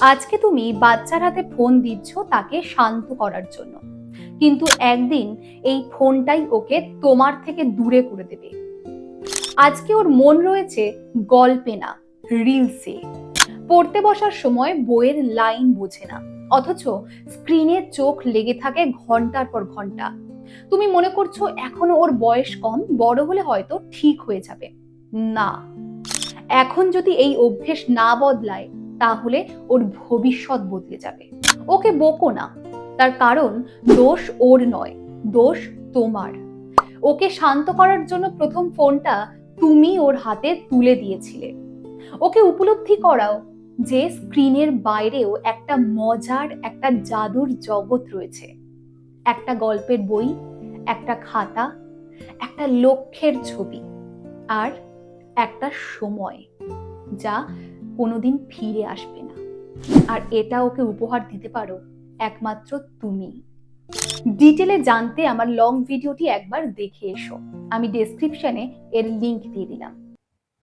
আজকে তুমি বাচ্চার হাতে ফোন দিচ্ছ তাকে শান্ত করার জন্য। কিন্তু একদিন এই ফোনটাই ওকে তোমার থেকে দূরে করে দেবে। আজকে ওর মন রয়েছে গল্পে না, রিলসে। পড়তে বসার সময় বইয়ের লাইন বোঝে না, অথচ স্ক্রিনে চোখ লেগে থাকে ঘণ্টার পর ঘণ্টা। তুমি মনে করছ এখনও ওর বয়স কম, বড় হলে হয়তো ঠিক হয়ে যাবে। না। এখন যদি এই অভ্যেস না বদলায় তাহলে ওর ভবিষ্যৎ বদলে যাবে। ওকে বকো না। তার কারণ দোষ ওর নয়, দোষ তোমার। ওকে শান্ত করার জন্য প্রথম ফোনটা তুমি ওর হাতে তুলে দিয়েছিলে। ওকে উপলব্ধি করাও যে স্ক্রিনের বাইরেও একটা মজার একটা জাদুর জগৎ রয়েছে। একটা গল্পের বই, একটা খাতা, একটা লক্ষ্যের ছবি আর একটা সময় যা কোনোদিন ফিরে আসবে না। আর এটা ওকে উপহার দিতে পারো একমাত্র তুমি। ডিটেলে জানতে আমার লং ভিডিওটি একবার দেখে এসো। আমি ডেসক্রিপশনে এর লিংক দিয়ে দিলাম।